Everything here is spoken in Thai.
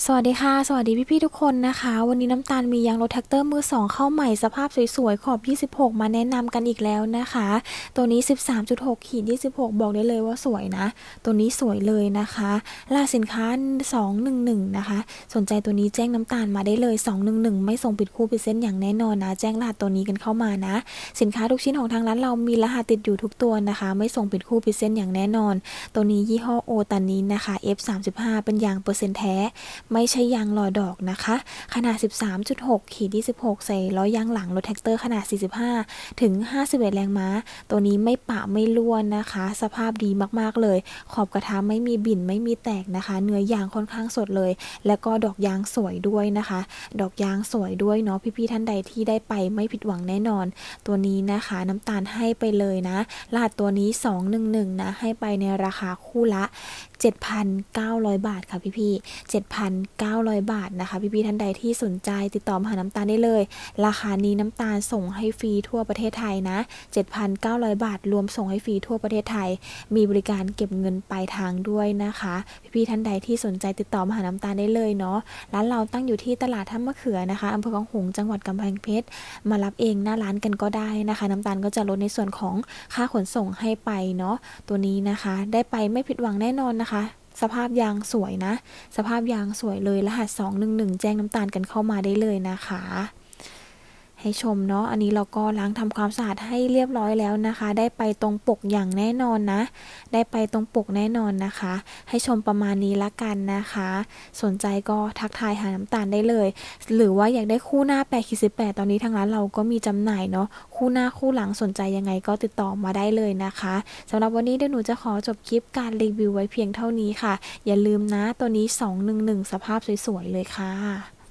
สวัสดีค่ะ สวัสดีพี่ๆทุกคนนะคะ วันนี้น้ำตาลมียางรถแท็กเตอร์มือสองเข้าใหม่สภาพสวยๆ ขอบ 26 มาแนะนำกันอีกแล้วนะคะ ตัวนี้ 13.6 ขีด 26 บอกได้เลยว่าสวยนะ ตัวนี้สวยเลยนะคะล่าสินค้า 211 นะคะ สนใจตัวนี้แจ้งน้ำตาลมาได้เลย 211 ไม่ส่งปิดคู่ปิดเส้นอย่างแน่นอนนะ แจ้งรหัสตัวนี้กันเข้ามานะ สินค้าทุกชิ้นของทางร้านเรามีรหัสติดอยู่ทุกตัวนะคะ ไม่ส่งปิดคู่ปิดเส้นอย่างแน่นอน ตัวนี้ยี่ห้อโอตานินนะคะ F35 เป็นยางเปอร์เซ็นต์แท้ไม่ใช่ยางหล่อดอกนะคะ ขนาด 13.6ขีด26 ใส่ล้อยางหลังรถแท็กเตอร์ขนาด 45 ถึง 51 แรงม้า ตัวนี้ไม่ปะไม่ล้วนนะคะ สภาพดีมากๆเลย ขอบกระทะไม่มีบิ่นไม่มีแตกนะคะ เนื้อยางค่อนข้างสดเลย แล้วก็ดอกยางสวยด้วยนะคะ ดอกยางสวยด้วยเนาะพี่ๆท่านใดที่ได้ไปไม่ผิดหวังแน่นอน ตัวนี้นะคะน้ำตาลให้ไปเลยนะรหัสตัวนี้ 211 นะ ให้ไปในราคาคู่ละ 7,900 บาทค่ะพี่ๆ7,900 บาทนะคะ พี่ๆท่านใดที่สนใจติดต่อมาหาน้ำตาลได้เลย ราคานี้น้ำตาลส่งให้ฟรีทั่วประเทศไทยนะ 7,900 บาท รวมส่งให้ฟรีทั่วประเทศไทย มีบริการเก็บเงินปลายทางด้วยนะคะ พี่ๆท่านใดที่สนใจติดต่อมาหาน้ำตาลได้เลยเนาะร้านเราตั้งอยู่ที่ตลาดท่ามะเขือนะคะอำเภอคลองหงส์จังหวัดกำแพงเพชรมารับเองหน้าร้านกันก็ได้นะคะ น้ำตาลก็จะลดในส่วนของค่าขนส่งให้ไปเนาะตัวนี้นะคะ ได้ไปไม่ผิดหวังแน่นอนนะคะสภาพยางสวยนะ สภาพยางสวยเลยรหัส 211 แจ้งน้ำตาลกันเข้ามาได้เลยนะคะ ให้ชมเนาะ อันนี้เราก็ล้างทำความสะอาดให้เรียบร้อยแล้วนะคะ ได้ไปตรงปกอย่างแน่นอนนะ ได้ไปตรงปกแน่นอนนะคะ ให้ชมประมาณนี้ละกันนะคะ สนใจก็ทักทายหาน้ำตาลได้เลย หรือว่าอยากได้คู่หน้า8ขีด18ตอนนี้ทางร้านเราก็มีจำหน่ายเนาะ คู่หน้าคู่หลังสนใจยังไงก็ติดต่อมาได้เลยนะคะสำหรับวันนี้เดี๋ยวหนูจะขอจบคลิปการรีวิวไว้เพียงเท่านี้ค่ะ อย่าลืมนะตัวนี้ 211 สภาพสวยๆเลยค่ะ